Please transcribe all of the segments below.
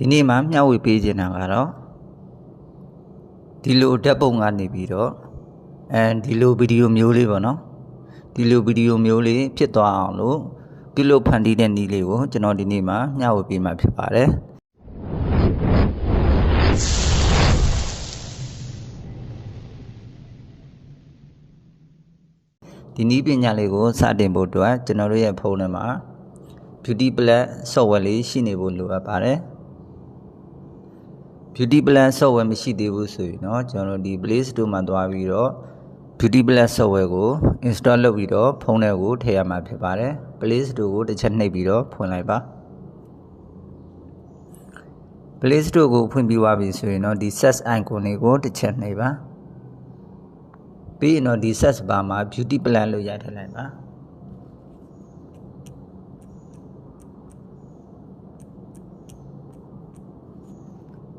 ဒီနေ့မှမျှဝေပေးချင်တာကတော့ဒီလိုဓာတ်ပုံကနေပြီးတော့အဲဒီလိုဗီဒီယိုမျိုးလေးပေါ့နော်ဒီလိုဗီဒီယိုမျိုးလေးဖြစ်သွားအောင်လို့ပြုလုပ်ဖန်တီးတဲ့နည်းလေးကိုကျွန်တော်ဒီနေ့မှမျှဝေပေးမှာဖြစ်ပါတယ်ဒီနည်းပညာလေးကိုစတင်ဖို့အတွက်ကျွန်တော်တို့ရဲ့ဖုန်းထဲမှာ Beauty Plus software လေးရှိနေဖို့လိုအပ်ပါတယ် Beauty Plus software မရှိသေးဘူးဆိုရင်เนาะကျွန်တော်တို့ဒီ Play Store မှာသွားပြီးတော့ Beauty Plus software ကို install လုပ်ပြီးတော့ဖုန်းထဲကိုထည့်ရမှာဖြစ်ပါတယ် Play Store ကိုတစ်ချက်နှိပ်ပြီးတော့ဖွင့်လိုက်ပါ Play Store ကိုဖွင့်ပြီးသွားပြီဆိုရင်တော့ဒီ search icon လေးကိုတစ်ချက်နှိပ်ပါပြီးရင်တော့ဒီ search bar မှာ Beauty Plus လို့ရိုက်ထည့်လိုက်ပါ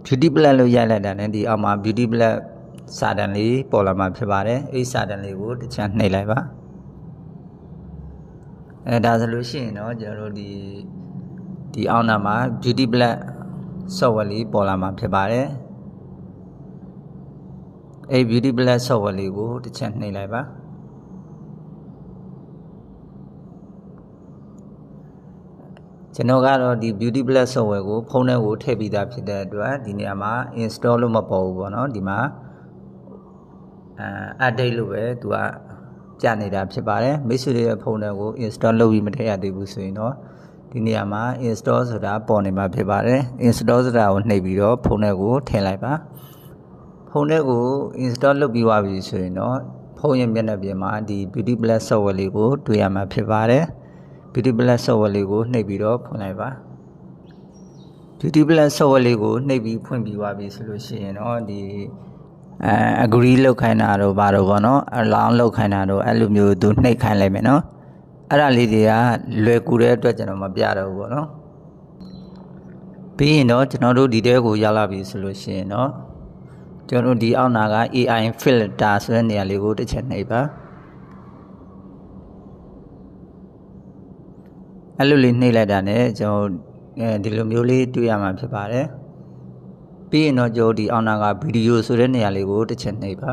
beauty plan လို့ရိုက်လိုက်တာ ਨੇ ဒီအောက်မှာ beauty plan စာတန်လေးပေါ်လာမှာဖြစ်ပါတယ်အဲ့ဒီစာတန်လေးကိုတစ်ချမ်းနှိပ်လိုက်ပါအဲဒါဆိုလို့ရှိရင်တော့ကျွန်တော်တို့ဒီဒီအောက်နာမှာ beauty plan software လေးပေါ်လာမှာဖြစ်ပါတယ်အဲ့ beauty plan software လေးကိုတစ်ချမ်းနှိပ်လိုက်ပါ ကျွန်တော်ကတော့ဒီ beauty plus software ကိုဖုန်းထဲကိုထည့်ပြီးသားဖြစ်တဲ့အတွက်ဒီနေရာမှာ install လို့မပေါ်ဘူးပေါ့နော်ဒီမှာအဲ update လို့ပဲသူကကြာနေတာဖြစ်ပါတယ်မိတ်ဆွေတွေရဲ့ဖုန်းထဲကို install လုပ်ပြီးမထည့်ရသေးဘူးဆိုရင်တော့ဒီနေရာမှာ install ဆိုတာပေါ်နေမှာဖြစ်ပါတယ် install ဆိုတာကိုနှိပ်ပြီးတော့ဖုန်းထဲကိုထည့်လိုက်ပါဖုန်းထဲကို install လုပ်ပြီးသွားပြီဆိုရင်တော့ဖုန်းရဲ့မျက်နှာပြင်မှာဒီ beauty plus software လေးကိုတွေ့ရမှာဖြစ်ပါတယ် beauty plus software လေးကိုနှိပ်ပြီးတော့ဖွင့်လိုက်ပါ beauty plus software လေးကိုနှိပ်ပြီးဖွင့်ပြီးသွားပြီဆိုလို့ရှိရင်တော့ဒီအဲ agree လောက်ခိုင်းတာတော့ဘာတော့ဗောနော် allow လောက်ခိုင်းတာတော့အဲ့လိုမျိုးသူနှိပ်ခိုင်းလိုက်မယ်နော်အဲ့ဒါလေးတွေကလွယ်ကူတဲ့အတွက်ကျွန်တော်မပြတော့ဘူးဗောနော်ပြီးရင်တော့ကျွန်တော်တို့ဒီတဲကိုရောက်လာပြီဆိုလို့ရှိရင်တော့ကျွန်တော်တို့ဒီအောက်နာက AI filter ဆိုတဲ့နေရာလေးကိုတစ်ချက်နှိပ်ပါ အဲ့လိုလေးနှိပ်လိုက်တာ ਨੇ ကျွန်တော်အဲဒီလိုမျိုးလေးတွေ့ရမှာဖြစ်ပါတယ်ပြီးရင်တော့ကျွန်တော်ဒီအောက်နာကဗီဒီယိုဆိုတဲ့နေရာလေးကိုတစ်ချက်နှိပ်ပါ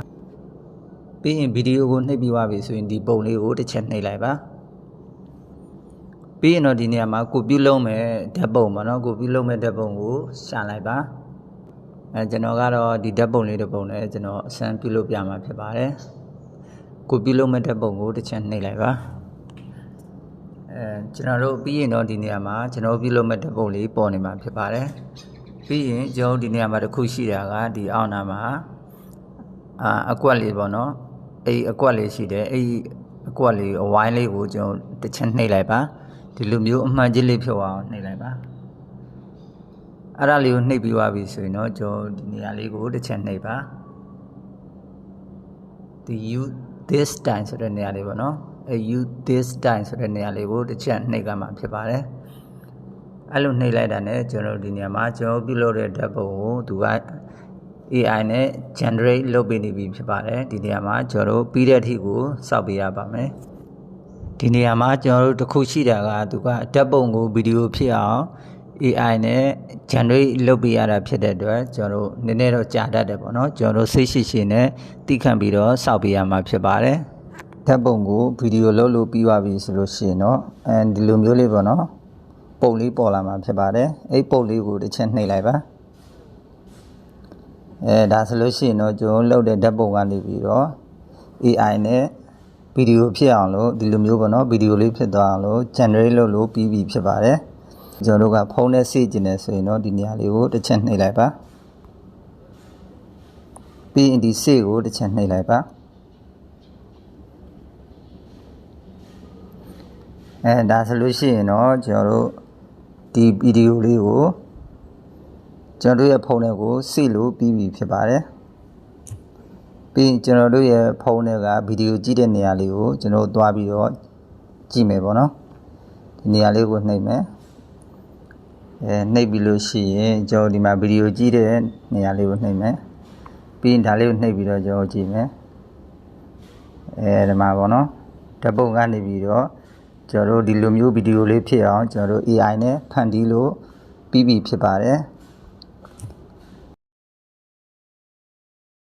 ပြီးရင်ဗီဒီယိုကိုနှိပ်ပြီးသွားပြီဆိုရင်ဒီပုံလေးကိုတစ်ချက်နှိပ်လိုက်ပါပြီးရင်တော့ဒီနေရာမှာကိုပြုလုံးမဲ့ဓာတ်ပုံပေါ့နော်ကိုပြုလုံးမဲ့ဓာတ်ပုံကိုရှာလိုက်ပါအဲကျွန်တော်ကတော့ဒီဓာတ်ပုံလေးတစ်ပုံနဲ့ကျွန်တော်အစမ်းပြုလုပ်ပြမှာဖြစ်ပါတယ်ကိုပြုလုံးမဲ့ဓာတ်ပုံကိုတစ်ချက်နှိပ်လိုက်ပါ အဲကျွန်တော်တို့ပြီးရင်တော့ဒီနေရာမှာကျွန်တော်ပြုလုပ်မဲ့ဓာတ်ပုံလေးပေါ်နေမှာဖြစ်ပါတယ်ပြီးရင်ကျွန်တော်ဒီနေရာမှာတစ်ခုရှိတာကဒီအောက်နာမှာအာအကွက်လေးပေါ့နော်အဲ့အကွက်လေးရှိတယ်အဲ့အကွက်လေးအဝိုင်းလေးကိုကျွန်တော်တစ်ချက်နှိပ်လိုက်ပါဒီလိုမျိုးအမှန်ကြီးလေးဖြုတ်အောင်နှိပ်လိုက်ပါအဲ့ဒါလေးကိုနှိပ်ပြီးသွားပြီဆိုရင်တော့ကျွန်တော်ဒီနေရာလေးကိုတစ်ချက်နှိပ်ပါဒီ you this time ဆိုတဲ့နေရာလေးပေါ့နော်အဲ you this time ဆိုတဲ့နေရာလေးကိုတစ်ချက်နှိပ်ကမှဖြစ်ပါတယ်အဲ့လိုနှိပ်လိုက်တာ ਨੇ ကျွန်တော်ဒီနေရာမှာကျွန်တော်ပြုလုပ်တဲ့ဓာတ်ပုံကိုသူက AI နဲ့ generate လုပ်ပေးနေပြီဖြစ်ပါတယ်ဒီနေရာမှာကျွန်တော်တို့ပြီးတဲ့အထိကိုစောက်ပေးရပါမယ်ဒီနေရာမှာကျွန်တော်တို့တစ်ခုရှိတာကသူကဓာတ်ပုံကိုဗီဒီယိုဖြစ်အောင် AI နဲ့ generate လုပ်ပေးရတာဖြစ်တဲ့အတွက်ကျွန်တော်တို့နည်းနည်းတော့ကြာတတ်တယ်ပေါ့နော်ကျွန်တော်တို့စိတ်ရှိရှိနဲ့တိခန့်ပြီးတော့စောက်ပေးရမှာဖြစ်ပါတယ် ဓာတ်ပုံကိုဗီဒီယိုလုပ်လို့ပြီးသွားပြီဆိုလို့ရှိရင်တော့အဲဒီလိုမျိုးလေးပေါ့နော်ပုံလေးပေါ်လာမှာဖြစ်ပါတယ်အဲ့ပုံလေးကိုတစ်ချက်နှိပ်လိုက်ပါအဲဒါဆိုလို့ရှိရင်တော့ကျွန်တော်လုပ်တဲ့ဓာတ်ပုံကနေပြီးတော့ AI နဲ့ဗီဒီယိုဖြစ်အောင်လို့ဒီလိုမျိုးပေါ့နော်ဗီဒီယိုလေးဖြစ်သွားအောင်လို့ generate လုပ်လို့ပြီးပြီဖြစ်ပါတယ်ကျွန်တော်တို့ကဖုန်းနဲ့စေ့ကျင်နေဆိုရင်တော့ဒီနေရာလေးကိုတစ်ချက်နှိပ်လိုက်ပါပြီးရင်ဒီစေ့ကိုတစ်ချက်နှိပ်လိုက်ပါ အဲဒါဆိုလို့ရှိရင်တော့ကျွန်တော်တို့ဒီဗီဒီယိုလေးကိုကျွန်တော်တို့ရဲ့ဖုန်းထဲကိုစေ့လို့ပြီးပြီဖြစ်ပါတယ်ပြီးရင်ကျွန်တော်တို့ရဲ့ဖုန်းထဲကဗီဒီယိုကြည့်တဲ့နေရာလေးကိုကျွန်တော်သွားပြီးတော့ကြည့်မယ်ပေါ့နော်ဒီနေရာလေးကိုနှိပ်မယ်အဲနှိပ်ပြီးလို့ရှိရင်ကျွန်တော်ဒီမှာဗီဒီယိုကြည့်တဲ့နေရာလေးကိုနှိပ်မယ်ပြီးရင်ဒါလေးကိုနှိပ်ပြီးတော့ကျွန်တော်ကြည့်မယ်အဲဒီမှာပေါ့နော်ဓာတ်ပုံကနေပြီးတော့ ကျွန်တော်တို့ဒီလိုမျိုးဗီဒီယိုလေးဖြစ်အောင်ကျွန်တော်တို့ AI နဲ့ဖန်တီးလို့ပြီးပြီဖြစ်ပါတယ်